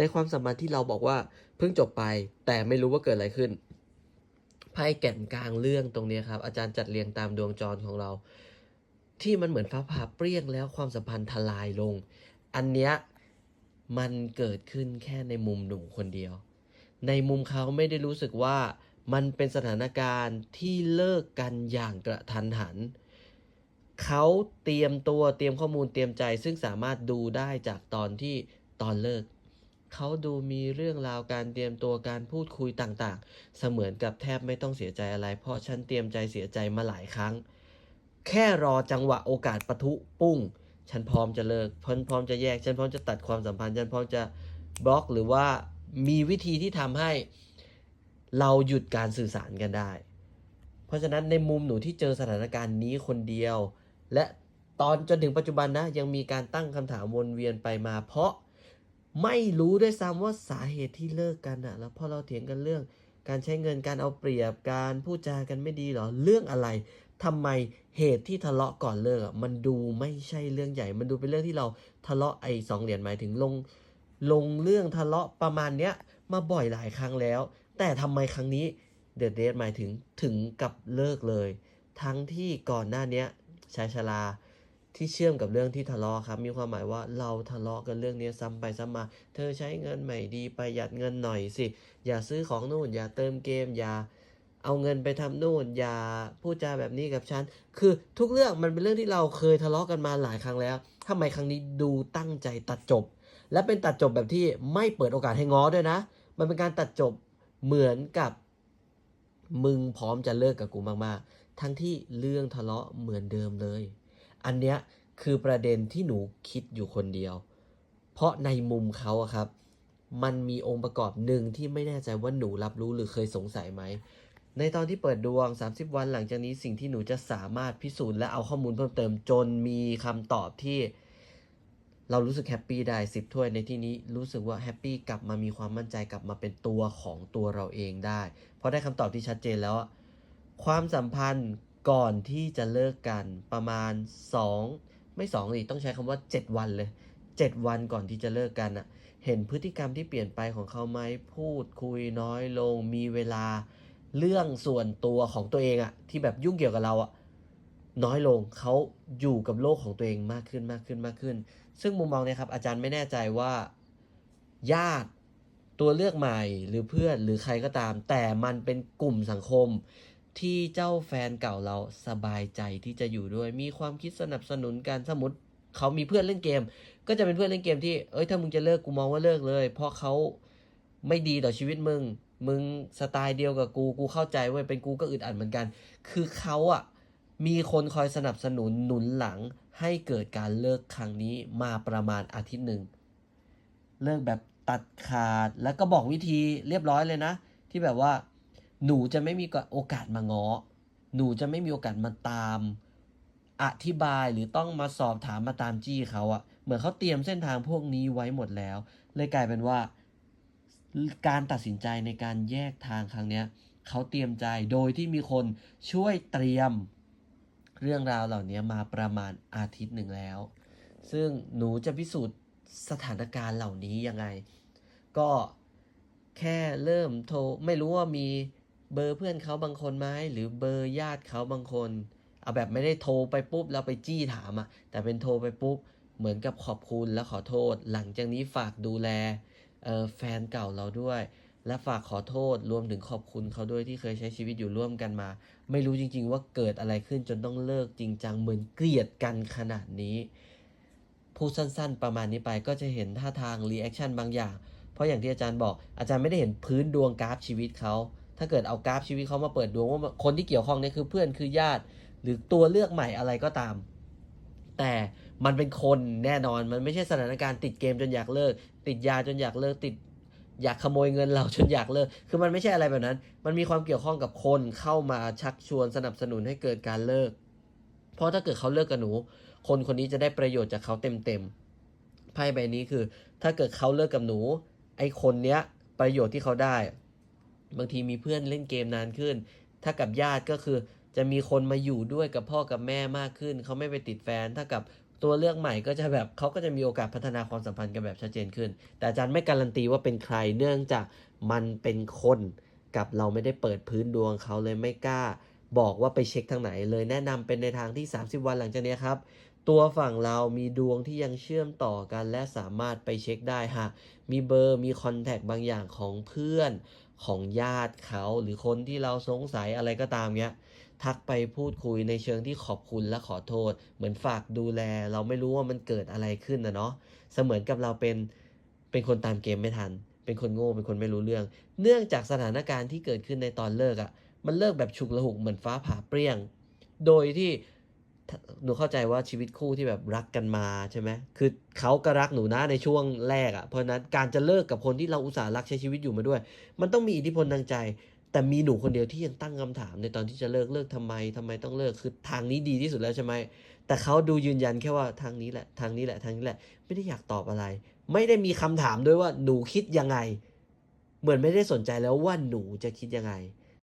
ในความสัมพันธ์ที่เราบอกว่าเพิ่งจบไป แต่ไม่รู้ว่าเกิดอะไรขึ้นไพ่แก่นกลางเรื่องตรงนี้ครับ อาจารย์จัดเรียงตามดวงจรของเรา ที่มันเหมือนฟ้าผ่าเปรี้ยงแล้วความสัมพันธ์ทลายลง อันเนี้ยมันเกิดขึ้นแค่ในมุมหนูคนเดียว ในมุมเขาไม่ได้รู้สึกว่ามันเป็นสถานการณ์ที่เลิกกันอย่างกระทันหัน เขาเตรียมตัวเตรียมข้อมูลเตรียมใจ ซึ่งสามารถดูได้จากตอนที่ตอนเลิก เขาดูมีเรื่องราวการเตรียมตัวการพูดคุยต่างๆ เสมือนกับแทบไม่ต้องเสียใจอะไร เพราะฉันเตรียมใจเสียใจมาหลายครั้ง แค่รอจังหวะโอกาสปะทุปุ้ง ฉันพร้อมจะเลิกฉันพร้อมจะแยก ฉันพร้อมจะตัดความสัมพันธ์ ฉันพร้อมจะบล็อกหรือว่ามีวิธีที่ทำให้เราหยุดการสื่อสารกันได้ เพราะฉะนั้นในมุมหนูที่เจอสถานการณ์นี้คนเดียว และตอนจนถึงปัจจุบันนะยังมีการตั้งคำถามวนเวียนไปมาเพราะ ไม่รู้ด้วยซ้ำว่าสาเหตุที่เลิกกันอะแล้วพอเราเถียงกันเรื่อง การใช้เงินการเอาเปรียบการพูดจากันไม่ดีหรอเรื่องอะไรทำไมเหตุที่ทะเลาะก่อนเลิกมันดูไม่ใช่เรื่องใหญ่ มันดูเป็นเรื่องที่เราทะเลาะไอ้สองเหรียญหมายถึงลง ลงเรื่องทะเลาะประมาณเนี้ยมาบ่อยหลายครั้งแล้ว แต่ทำไมครั้งนี้เดอะเดทหมายถึงถึงกับเลิกเลย ทั้งที่ก่อนหน้าเนี้ยชายชรา ที่เชื่อมกับเรื่องที่ทะเลาะครับ มีความหมายว่าเราทะเลาะกันเรื่องนี้ซ้ำไปซ้ำมา เธอใช้เงินใหม่ดีประหยัดเงินหน่อยสิ อย่าซื้อของนู่น อย่าเติมเกม อย่าเอาเงินไปทำนู่น อย่าพูดจาแบบนี้กับฉัน คือทุกเรื่องมันเป็นเรื่องที่เราเคยทะเลาะกันมาหลายครั้งแล้วทำไมครั้งนี้ดูตั้งใจตัดจบ และเป็นตัดจบแบบที่ไม่เปิดโอกาสให้ง้อด้วยนะ มันเป็นการตัดจบเหมือนกับมึงพร้อมจะเลิกกับกูมากๆ ทั้งที่เรื่องทะเลาะเหมือนเดิมเลย อันเนี้ยคือประเด็นที่หนูคิดอยู่คนเดียว เพราะในมุมเขาอะครับ มันมีองค์ประกอบหนึ่งที่ไม่แน่ใจว่าหนูรับรู้หรือเคยสงสัยไหม ในตอนที่เปิดดวง 30 วันหลังจากนี้สิ่งที่หนูจะสามารถพิสูจน์และเอาข้อมูลเพิ่มเติมจนมีคำตอบที่เรารู้สึกแฮปปี้ได้สิบถ้วยในที่นี้รู้สึกว่าแฮปปี้กลับมามีความมั่นใจกลับมาเป็นตัวของตัวเราเองได้ เพราะได้คำตอบที่ชัดเจนแล้วอะความสัมพันธ์ ก่อนที่จะเลิกกันประมาณ 2 ไม่2อีกต้องใช้คำว่า 7 วันเลย 7 วันก่อนที่จะเลิกกันอะเห็นพฤติกรรมที่เปลี่ยนไปของเขาไหมพูดคุยน้อยลง มีเวลาเรื่องส่วนตัวของตัวเองอะที่แบบยุ่งเกี่ยวกับเราอะน้อยลงเขาอยู่กับโลกของตัวเองมากขึ้นมากขึ้นมากขึ้น ซึ่งมุมมองเนี้ยครับอาจารย์ไม่แน่ใจว่า ญาติตัวเลือกใหม่หรือเพื่อนหรือใครก็ตาม แต่มันเป็นกลุ่มสังคม ที่เจ้าแฟนเก่าเราสบายใจที่จะอยู่ด้วย มีความคิดสนับสนุนกันสมมติเขามีเพื่อนเล่นเกม ก็จะเป็นเพื่อนเล่นเกมที่เอ้ยถ้ามึงจะเลิกกูมองว่าเลิกเลย เพราะเขาไม่ดีต่อชีวิตมึง มึงสไตล์เดียวกับกูกูเข้าใจเว้ยเป็นกูก็อึดอัดเหมือนกัน คือเขาอะมีคนคอยสนับสนุนหนุนหลังให้เกิดการเลิกครั้งนี้มาประมาณอาทิตย์หนึ่งเลิกแบบตัดขาดแล้วก็บอกวิธีเรียบร้อยเลยนะ ที่แบบว่า หนูจะไม่มีโอกาสมาง้อ หนูจะไม่มีโอกาสมาตาม อธิบายหรือต้องมาสอบถามมาตามจี้เขาอะเหมือนเขาเตรียมเส้นทางพวกนี้ไว้หมดแล้ว เลยกลายเป็นว่า การตัดสินใจในการแยกทางครั้งเนี้ยเขาเตรียมใจโดยที่มีคนช่วยเตรียมเรื่องราวเหล่านี้มาประมาณอาทิตย์หนึ่งแล้ว ซึ่งหนูจะพิสูจน์สถานการณ์เหล่านี้ยังไง ก็แค่เริ่มโทร ไม่รู้ว่ามี เบอร์เพื่อนเขาบางคนไหมหรือเบอร์ญาติเขาบางคน เอาแบบไม่ได้โทรไปปุ๊บแล้วไปจี้ถามอะแต่เป็นโทรไปปุ๊บเหมือนกับขอบคุณและขอโทษ หลังจากนี้ฝากดูแลแฟนเก่าเราด้วย และฝากขอโทษรวมถึงขอบคุณเขาด้วยที่เคยใช้ชีวิตอยู่ร่วมกันมา ไม่รู้จริง ๆ ว่าเกิดอะไรขึ้นจนต้องเลิกจริงจังเหมือนเกลียดกันขนาดนี้พูดสั้น ๆ ประมาณนี้ไปก็จะเห็นท่าทางรีแอคชั่นบางอย่าง เพราะอย่างที่อาจารย์บอกอาจารย์ไม่ได้เห็นพื้นดวงกราฟชีวิตเขา ถ้าเกิดเอากราฟชีวิตเขามาเปิดดวงว่าคนที่เกี่ยวข้องเนี่ยคือเพื่อนคือญาติ หรือตัวเลือกใหม่อะไรก็ตาม แต่มันเป็นคนแน่นอนมันไม่ใช่สถานการณ์ติดเกมจนอยากเลิก ติดยาจนอยากเลิกติดอยากขโมยเงินเราจนอยากเลิก คือมันไม่ใช่อะไรแบบนั้น มันมีความเกี่ยวข้องกับคนเข้ามาชักชวนสนับสนุนให้เกิดการเลิก เพราะถ้าเกิดเขาเลิกกับหนู คนคนนี้จะได้ประโยชน์จากเขาเต็มๆ ไพ่ใบนี้คือ ถ้าเกิดเขาเลิกกับหนู ไอ้คนเนี้ยประโยชน์ที่เขาได้ บางทีมีเพื่อนเล่นเกมนานขึ้น ถ้ากับญาติก็คือจะมีคนมาอยู่ด้วยกับพ่อกับแม่มากขึ้น เขาไม่ไปติดแฟน ถ้ากับตัวเลือกใหม่ก็จะแบบเขาก็จะมีโอกาสพัฒนาความสัมพันธ์กันแบบชัดเจนขึ้น แต่อาจารย์ไม่การันตีว่าเป็นใครเนื่องจากมันเป็นคนกับเราไม่ได้เปิดพื้นดวงเขาเลยไม่กล้า บอกว่าไปเช็คทางไหนเลยแนะนำเป็นในทางที่ 30 วันหลังจากนี้ครับ ตัวฝั่งเรามีดวงที่ยังเชื่อมต่อกัน และสามารถไปเช็คได้หากมีเบอร์มีคอนแทคบางอย่างของเพื่อน ของญาติเขาหรือคนที่เราสงสัยอะไรก็ตามเงี้ย ทักไปพูดคุยในเชิงที่ขอบคุณและขอโทษ เหมือนฝากดูแล เราไม่รู้ว่ามันเกิดอะไรขึ้นนะเนาะเสมือนกับเราเป็นเป็นคนตามเกมไม่ทัน เป็นคนโง่เป็นคนไม่รู้เรื่อง เนื่องจากสถานการณ์ที่เกิดขึ้นในตอนเลิกอะ่ะมันเลิกแบบฉุกละหุกเหมือนฟ้าผ่าเปรี้ยง โดยที่ หนูเข้าใจว่าชีวิตคู่ที่แบบรักกันมาใช่ไหมคือเขาก็รักหนูนะในช่วงแรกอะ่ะ เพราะนั้นการจะเลิกกับคนที่เราอุตส่าห์รักใช้ชีวิตอยู่มาด้วย มันต้องมีอิทธิพลทางใจ แต่มีหนูคนเดียวที่ยังตั้งคำถามในตอนที่จะเลิกเลิกทำไมทำไมต้องเลิกคือทางนี้ดีที่สุดแล้วใช่ไหมแต่เขาดูยืนยันแค่ว่าทางนี้แหละทางนี้แหละทางนี้แหละ ไม่ได้อยากตอบอะไร ไม่ได้มีคำถามด้วยว่าหนูคิดยังไง เหมือนไม่ได้สนใจแล้วว่าหนูจะคิดยังไง